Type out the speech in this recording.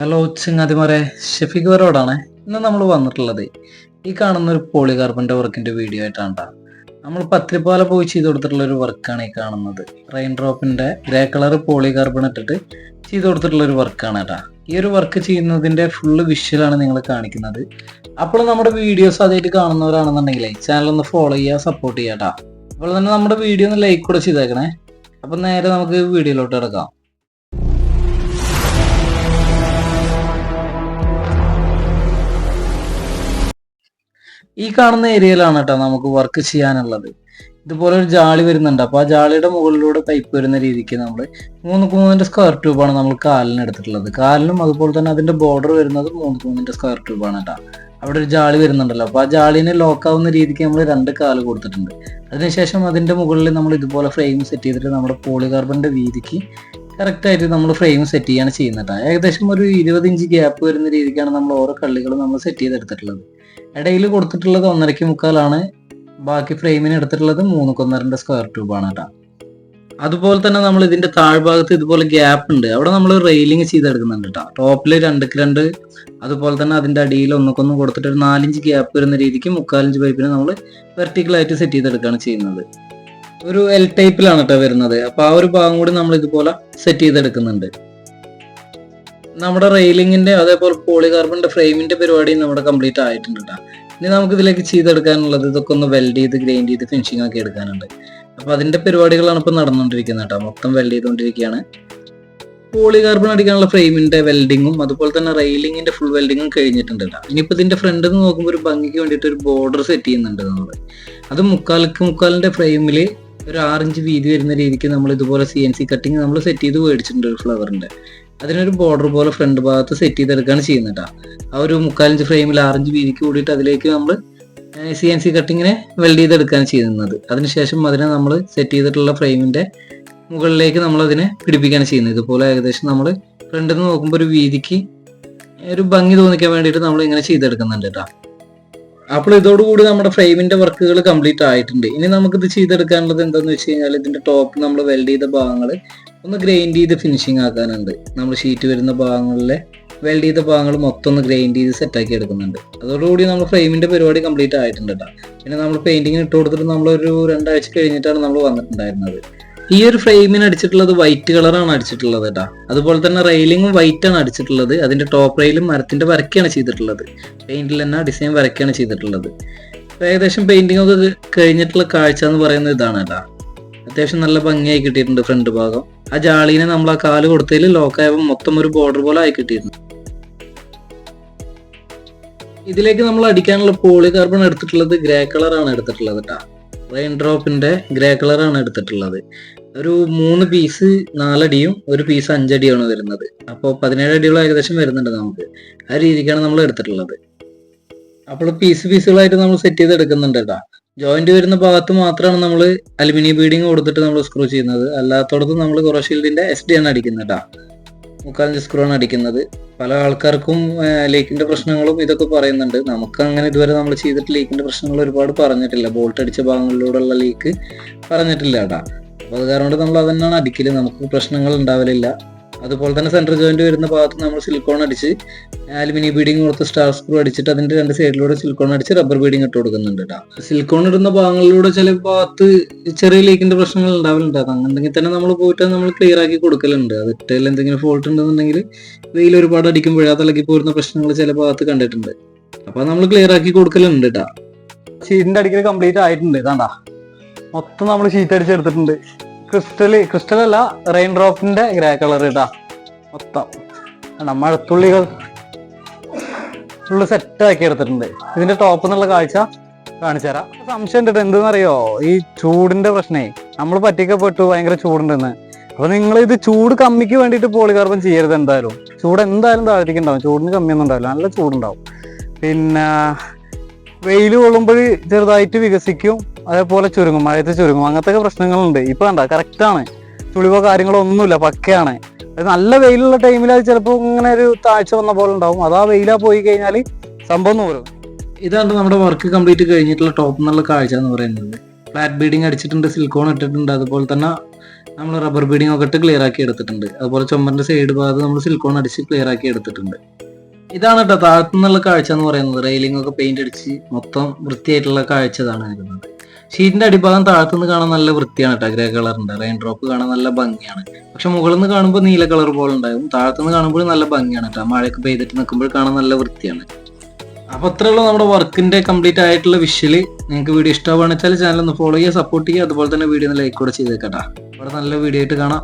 Hello ചങ്ങാതിമാരെ. Shefeeq വരോടാണ്. ഇന്ന് നമ്മൾ വന്നിട്ടുള്ളത് ഈ കാണുന്ന ഒരു പോളി പോളികാർബണിന്റെ വർക്കിന്റെ വീഡിയോ ആയിട്ടാണ് ട്ടാ. നമ്മൾ പത്രിപ്പാല പോയി ചെയ്ത് കൊടുത്തിട്ടുള്ള ഒരു വർക്കാണ് ഈ കാണുന്നത്. റെയിൻ ഡ്രോപ്പിന്റെ ഗ്രേ കളർ പോളി കാർബൺ ഇട്ടിട്ട് ചെയ്ത് കൊടുത്തിട്ടുള്ള ഒരു വർക്കാണ് കേട്ടാ. ഈ ഒരു വർക്ക് ചെയ്യുന്നതിന്റെ ഫുള്ള് വിഷ്വലാണ് നിങ്ങൾ കാണിക്കുന്നത്. അപ്പോൾ നമ്മുടെ വീഡിയോസ് ആദ്യമായിട്ട് കാണുന്നവരാണെന്നുണ്ടെങ്കിൽ ചാനൽ ഒന്ന് ഫോളോ ചെയ്യുക സപ്പോർട്ട് ചെയ്യാം ട്ടാ. അപ്പോൾ തന്നെ നമ്മുടെ വീഡിയോ ഒന്ന് ലൈക്ക് കൂടെ ചെയ്തേക്കണേ. അപ്പം നേരെ നമുക്ക് വീഡിയോയിലോട്ട് കിടക്കാം. ഈ കാണുന്ന ഏരിയയിലാണ് കേട്ടോ നമുക്ക് വർക്ക് ചെയ്യാനുള്ളത്. ഇതുപോലെ ഒരു ജാളി വരുന്നുണ്ട്. അപ്പൊ ആ ജാളിയുടെ മുകളിലൂടെ പൈപ്പ് വരുന്ന രീതിക്ക് നമ്മൾ മൂന്ന് മൂന്നിന്റെ സ്ക്വയർ ട്യൂബാണ് നമ്മൾ കാലിന് എടുത്തിട്ടുള്ളത്. കാലിനും അതുപോലെ തന്നെ അതിന്റെ ബോർഡർ വരുന്നത് മൂന്ന് മൂന്നിന്റെ സ്ക്വയർ ട്യൂബാണ് കേട്ടോ. അവിടെ ഒരു ജാളി വരുന്നുണ്ടല്ലോ. അപ്പൊ ആ ജാളിനെ ലോക്ക് ആവുന്ന രീതിക്ക് നമ്മൾ രണ്ട് കാൽ കൊടുത്തിട്ടുണ്ട്. അതിനുശേഷം അതിന്റെ മുകളിൽ നമ്മൾ ഇതുപോലെ ഫ്രെയിം സെറ്റ് ചെയ്തിട്ട് നമ്മുടെ പോളികാർബണിന്റെ വീതിക്ക് കറക്റ്റ് ആയിട്ട് നമ്മൾ ഫ്രെയിം സെറ്റ് ചെയ്യാണ് ചെയ്യുന്നത് ഏകദേശം ഒരു ഇരുപത് ഇഞ്ച് ഗ്യാപ്പ് വരുന്ന രീതിക്കാണ് നമ്മൾ ഓരോ കള്ളികളും നമ്മൾ സെറ്റ് ചെയ്തെടുത്തിട്ടുള്ളത്. ഇടയിൽ കൊടുത്തിട്ടുള്ളത് ഒന്നരയ്ക്ക് മുക്കാലാണ്. ബാക്കി ഫ്രെയിമിന് എടുത്തിട്ടുള്ളത് മൂന്ന് കൊന്നരന്റെ സ്ക്വയർ ട്യൂബാണ് കേട്ടോ അതുപോലെ തന്നെ നമ്മൾ ഇതിന്റെ താഴ്ഭാഗത്ത് ഇതുപോലെ ഗ്യാപ്പ് ഉണ്ട്. അവിടെ നമ്മൾ റെയിലിംഗ് ചെയ്തെടുക്കുന്നുണ്ട് കേട്ടോ ടോപ്പിൽ രണ്ടക്ക് രണ്ട് അതുപോലെ തന്നെ അതിന്റെ അടിയിൽ ഒന്നുക്കൊന്നും കൊടുത്തിട്ട് ഒരു നാലിഞ്ച് ഗ്യാപ്പ് വരുന്ന രീതിക്ക് മുക്കാലിഞ്ച് പൈപ്പിന് നമ്മൾ വെർട്ടിക്കലായിട്ട് സെറ്റ് ചെയ്തെടുക്കുകയാണ് ചെയ്യുന്നത്. ഒരു എൽ ടൈപ്പിലാണ് കേട്ടോ വരുന്നത്. അപ്പൊ ആ ഒരു ഭാഗം കൂടി നമ്മൾ ഇതുപോലെ സെറ്റ് ചെയ്തെടുക്കുന്നുണ്ട്. നമ്മുടെ റെയിലിങ്ങിന്റെ അതേപോലെ പോളികാർബണിന്റെ ഫ്രെയിമിന്റെ പരിപാടി നമ്മുടെ കംപ്ലീറ്റ് ആയിട്ടുണ്ട് കേട്ടോ ഇനി നമുക്ക് ഇതിലേക്ക് ചെയ്തെടുക്കാനുള്ളത് ഇതൊക്കെ ഒന്ന് വെൽഡ് ചെയ്ത് ഗ്രൈൻഡ് ചെയ്ത് ഫിനിഷിംഗ് ഒക്കെ എടുക്കാനുണ്ട്. അപ്പൊ അതിന്റെ പരിപാടികളാണ് ഇപ്പൊ നടന്നുകൊണ്ടിരിക്കുന്നത് കേട്ടോ മൊത്തം വെൽഡ് ചെയ്തുകൊണ്ടിരിക്കുകയാണ്. പോളികാർബൺ അടിക്കാനുള്ള ഫ്രെയിമിന്റെ വെൽഡിങ്ങും അതുപോലെ തന്നെ റെയിലിങ്ങിന്റെ ഫുൾ വെൽഡിങ്ങും കഴിഞ്ഞിട്ടുണ്ട് കേട്ടോ ഇനിയിപ്പോ ഇതിന്റെ ഫ്രണ്ട് നോക്കുമ്പോൾ ഒരു ഭംഗിക്ക് വേണ്ടിയിട്ട് ഒരു ബോർഡർ സെറ്റ് ചെയ്യുന്നുണ്ട് നമ്മൾ അത് മുക്കാലിക്ക് മുക്കാലിന്റെ ഫ്രെയിമിൽ ഒരു ആറിഞ്ച് വീതി വരുന്ന രീതിക്ക് നമ്മൾ ഇതുപോലെ സി എൻ സി കട്ടിങ് നമ്മൾ സെറ്റ് ചെയ്ത് മേടിച്ചിട്ടുണ്ട് ഒരു ഫ്ലവറിന്റെ അതിനൊരു ബോർഡർ പോലെ ഫ്രണ്ട് ഭാഗത്ത് സെറ്റ് ചെയ്തെടുക്കുകയാണ് ചെയ്യുന്നത്. ആ ഒരു മുക്കാലിഞ്ച് ഫ്രെയിമിൽ ആറിഞ്ച് വീതിക്ക് കൂടിയിട്ട് അതിലേക്ക് നമ്മൾ സി എൻ സി കട്ടിങ്ങിനെ വെൽഡ് ചെയ്തെടുക്കുകയാണ് ചെയ്യുന്നത്. അതിനുശേഷം അതിനെ നമ്മൾ സെറ്റ് ചെയ്തിട്ടുള്ള ഫ്രെയിമിന്റെ മുകളിലേക്ക് നമ്മൾ അതിനെ പിടിപ്പിക്കുകയാണ് ചെയ്യുന്നത്. ഇതുപോലെ ഏകദേശം നമ്മൾ ഫ്രണ്ടിൽ നിന്ന് നോക്കുമ്പോൾ ഒരു വീതിക്ക് ഒരു ഭംഗി തോന്നിക്കാൻ വേണ്ടിയിട്ട് നമ്മൾ ഇങ്ങനെ ചെയ്തെടുക്കുന്നുണ്ട് കേട്ടോ അപ്പോൾ ഇതോടുകൂടി നമ്മുടെ ഫ്രെയിമിന്റെ വർക്കുകൾ കംപ്ലീറ്റ് ആയിട്ടുണ്ട്. ഇനി നമുക്കിത് ചെയ്തെടുക്കാനുള്ളത് എന്താണെന്ന് വെച്ച് കഴിഞ്ഞാൽ ഇതിന്റെ ടോപ്പ് നമ്മൾ വെൽഡ് ചെയ്ത ഭാഗങ്ങൾ ഒന്ന് ഗ്രൈൻഡ് ചെയ്ത് ഫിനിഷിങ് ആക്കാനുണ്ട്. നമ്മൾ ഷീറ്റ് വരുന്ന ഭാഗങ്ങളിലെ വെൽഡ് ചെയ്ത ഭാഗങ്ങൾ മൊത്തം ഒന്ന് ഗ്രൈൻഡ് ചെയ്ത് സെറ്റ് ആക്കി എടുക്കുന്നുണ്ട്. അതോടുകൂടി നമ്മൾ ഫ്രെയിമിന്റെ പരിപാടി കംപ്ലീറ്റ് ആയിട്ടുണ്ട് കേട്ടോ പിന്നെ നമ്മൾ പെയിന്റിങ്ങിന് ഇട്ട് കൊടുത്തിട്ട് നമ്മളൊരു രണ്ടാഴ്ച കഴിഞ്ഞിട്ടാണ് നമ്മൾ വന്നിട്ടുണ്ടായിരുന്നത്. ഈ ഒരു ഫ്രെയിമിന് അടിച്ചിട്ടുള്ളത് വൈറ്റ് കളറാണ് അടിച്ചിട്ടുള്ളത് കേട്ടോ അതുപോലെ തന്നെ റെയിലിങ്ങും വൈറ്റ് ആണ് അടിച്ചിട്ടുള്ളത്. അതിന്റെ ടോപ്പ് റെയിലും മരത്തിന്റെ വരയ്ക്കാണ് ചെയ്തിട്ടുള്ളത്. പെയിന്റിൽ തന്നെ ഡിസൈൻ വരയ്ക്കാണ് ചെയ്തിട്ടുള്ളത്. ഏകദേശം പെയിന്റിംഗ് ഒക്കെ കഴിഞ്ഞിട്ടുള്ള കാഴ്ച എന്ന് പറയുന്നത് ഇതാണ് കേട്ടോ അത്യാവശ്യം നല്ല ഭംഗിയായി കിട്ടിയിട്ടുണ്ട് ഫ്രണ്ട് ഭാഗം. ആ ജാളീനെ നമ്മൾ ആ കാൽ കൊടുത്തതിൽ ലോക്കായപ്പോൾ മൊത്തം ഒരു ബോർഡർ പോലെ ആയി കിട്ടിയിട്ടുണ്ട്. ഇതിലേക്ക് നമ്മൾ അടിക്കാനുള്ള പോളി കാർബൺ എടുത്തിട്ടുള്ളത് ഗ്രേ കളറാണ് എടുത്തിട്ടുള്ളത് കേട്ടോ റെയിൻ ഡ്രോപ്പിന്റെ ഗ്രേ കളറാണ് എടുത്തിട്ടുള്ളത്. ഒരു മൂന്ന് പീസ് നാലടിയും ഒരു പീസ് അഞ്ചടിയാണ് വരുന്നത്. അപ്പോൾ പതിനേഴ് അടിയോളം ഏകദേശം വരുന്നുണ്ട് നമുക്ക്. ആ രീതിക്കാണ് നമ്മൾ എടുത്തിട്ടുള്ളത്. അപ്പോൾ പീസ് പീസുകളായിട്ട് നമ്മൾ സെറ്റ് ചെയ്ത് എടുക്കുന്നുണ്ട് കേട്ടോ. ജോയിന്റ് വരുന്ന ഭാഗത്ത് മാത്രമാണ് നമ്മൾ അലുമിനിയം ബീഡിങ് കൊടുത്തിട്ട് നമ്മൾ സ്ക്രൂ ചെയ്യുന്നത്. അല്ലാത്തടത്ത് നമ്മൾ കൊറോഷീൽഡിന്റെ എസ് ഡി ആണ് അടിക്കുന്നത് കേട്ടോ. മുക്കാലഞ്ച് സ്ക്രൂ ആണ് അടിക്കുന്നത്. പല ആൾക്കാർക്കും ലീക്കിന്റെ പ്രശ്നങ്ങളും ഇതൊക്കെ പറയുന്നുണ്ട്. നമുക്ക് അങ്ങനെ ഇതുവരെ നമ്മൾ ചെയ്തിട്ട് ലീക്കിന്റെ പ്രശ്നങ്ങൾ ഒരുപാട് പറഞ്ഞിട്ടില്ല. ബോൾട്ട് അടിച്ച ഭാഗങ്ങളിലൂടെയുള്ള ലീക്ക് പറഞ്ഞിട്ടില്ല കേട്ടാ. അപ്പൊ അത് കാരണം നമ്മൾ അത് തന്നെയാണ് അടിക്കൽ. നമുക്ക് പ്രശ്നങ്ങൾ ഉണ്ടാവലില്ല. അതുപോലെ തന്നെ സെൻട്രൽ ജോയിന്റ് വരുന്ന ഭാഗത്ത് നമ്മൾ സിലിക്കോൺ അടിച്ച് അലുമിനിയം ബീഡിങ് കൊടുത്ത് സ്റ്റാർ സ്ക്രൂ അടിച്ചിട്ട് അതിന്റെ രണ്ട് സൈഡിലൂടെ സിലിക്കോൺ അടിച്ച് റബ്ബർ ബീഡിങ് ഇട്ട് കൊടുക്കുന്നുണ്ട് കേട്ടോ സിലിക്കോൺ ഇടുന്ന ഭാഗങ്ങളിലൂടെ ചില ഭാഗത്ത് ചെറിയ ലീക്കിന്റെ പ്രശ്നങ്ങൾ ഉണ്ടാവലുണ്ട്. അങ്ങനെങ്കിൽ തന്നെ നമ്മൾ പോയിട്ട് നമ്മൾ ക്ലിയർ ആക്കി കൊടുക്കലുണ്ട്. അത് ഇട്ടതിൽ എന്തെങ്കിലും ഫോൾട്ട് ഉണ്ടെന്നുണ്ടെങ്കിൽ വെയിൽ ഒരുപാട് അടിക്കുമ്പോഴേ അത് ഇളകി പോരുന്ന പ്രശ്നങ്ങൾ ചില ഭാഗത്ത് കണ്ടിട്ടുണ്ട്. അപ്പൊ നമ്മൾ ക്ലിയർ ആക്കി കൊടുക്കലുണ്ട് കേട്ടോ ഷീറ്റിന്റെ അടിക്കൽ കംപ്ലീറ്റ് ആയിട്ടുണ്ട്. ഇതാണ്ടാ. മൊത്തം നമ്മൾ ഷീറ്റ് അടിച്ചെടുത്തിട്ടുണ്ട് ക്രിസ്റ്റൽ ക്രിസ്റ്റൽ അല്ല റെയിൻ ഡ്രോപ്പിന്റെ ഗ്രേ കളർ ഇതാ. മൊത്തം. മഴത്തുള്ളികൾ ഫുള്ള് സെറ്റ് ആക്കി എടുത്തിട്ടുണ്ട്. ഇതിന്റെ ടോപ്പ് എന്നുള്ള കാഴ്ച കാണിച്ചു തരാം. സംശയം ഉണ്ടിട്ട് എന്തെന്നറിയോ? ഈ ചൂടിന്റെ പ്രശ്നേ. നമ്മൾ പറ്റിക്കപ്പെട്ടു ഭയങ്കര ചൂടുണ്ടെന്ന്. അപ്പൊ നിങ്ങൾ ഇത് ചൂട് കമ്മിക്ക് വേണ്ടിയിട്ട് പോളികാർബൺ ചെയ്യരുത് എന്തായാലും. ചൂട് എന്തായാലും താഴത്തേക്കുണ്ടാവും ചൂടിന് കമ്മിയൊന്നും ഉണ്ടാവില്ല. നല്ല ചൂടുണ്ടാവും. പിന്നെ വെയിൽ കൊള്ളുമ്പോൾ ചെറുതായിട്ട് വികസിക്കും. അതേപോലെ ചുരുങ്ങും മഴയത്ത് ചുരുങ്ങും. അങ്ങനത്തെ പ്രശ്നങ്ങളുണ്ട്. ഇപ്പൊ കണ്ട കറക്റ്റ് ആണ് ചുളിവോ കാര്യങ്ങളോ ഒന്നുമില്ല പക്കയാണ്. അത് നല്ല വെയിലുള്ള ടൈമിൽ അത് ചിലപ്പോൾ ഇങ്ങനെ ഒരു താഴ്ച വന്ന പോലെ ഉണ്ടാവും. അതാ വെയിലാ പോയി കഴിഞ്ഞാൽ സംഭവം നൂറും ഇതാണ് നമ്മുടെ വർക്ക് കംപ്ലീറ്റ് കഴിഞ്ഞിട്ടുള്ള ടോപ്പ് എന്നുള്ള കാഴ്ച എന്ന് പറയുന്നത്. ഫ്ലാറ്റ് ബീഡിങ് അടിച്ചിട്ടുണ്ട് സിൽക്കോൺ ഇട്ടിട്ടുണ്ട്. അതുപോലെ തന്നെ നമ്മൾ റബ്ബർ ബീഡിംഗ് ഒക്കെ ഇട്ട് ക്ലിയർ ആക്കി എടുത്തിട്ടുണ്ട്. അതുപോലെ ചുമരിന്റെ സൈഡ് ഭാഗത്ത് നമ്മൾ സിൽക്കോൺ അടിച്ച് ക്ലിയർ ആക്കി എടുത്തിട്ടുണ്ട്. ഇതാണ് കേട്ടോ താഴത്തു നിന്നുള്ള കാഴ്ച എന്ന് പറയുന്നത്. റെയിലിംഗ് ഒക്കെ പെയിന്റ് അടിച്ച് മൊത്തം വൃത്തിയായിട്ടുള്ള കാഴ്ച ഇതാണ് വരുന്നത്. ഷീറ്റിന്റെ അടിഭാഗം താഴത്തു നിന്ന് കാണാൻ നല്ല വൃത്തിയാണ് കേട്ടോ ഗ്രേ കളറിന്റെ. റെയിൻ ഡ്രോപ്പ് കാണാൻ നല്ല ഭംഗിയാണ്. പക്ഷെ മുകളിൽ നിന്ന് കാണുമ്പോൾ നീല കളർ പോലെ ഉണ്ടാകും. താഴത്തു നിന്ന് കാണുമ്പോൾ നല്ല ഭംഗിയാണ് കേട്ടോ മഴയൊക്കെ പെയ്തിട്ട് നിൽക്കുമ്പോൾ കാണാൻ നല്ല വൃത്തിയാണ്. അപ്പൊ അത്രയുള്ള നമ്മുടെ വർക്കിന്റെ കംപ്ലീറ്റ് ആയിട്ടുള്ള വിഷ്വൽ. നിങ്ങൾക്ക് വീഡിയോ ഇഷ്ടമാണെന്ന് വെച്ചാൽ ചാനൽ ഒന്ന് ഫോളോ ചെയ്യുക സപ്പോർട്ട് ചെയ്യുക. അതുപോലെ തന്നെ വീഡിയോ ഒന്ന് ലൈക്ക് കൂടെ ചെയ്തേക്കട്ടാ അവിടെ നല്ല വീഡിയോ ആയിട്ട് കാണാം.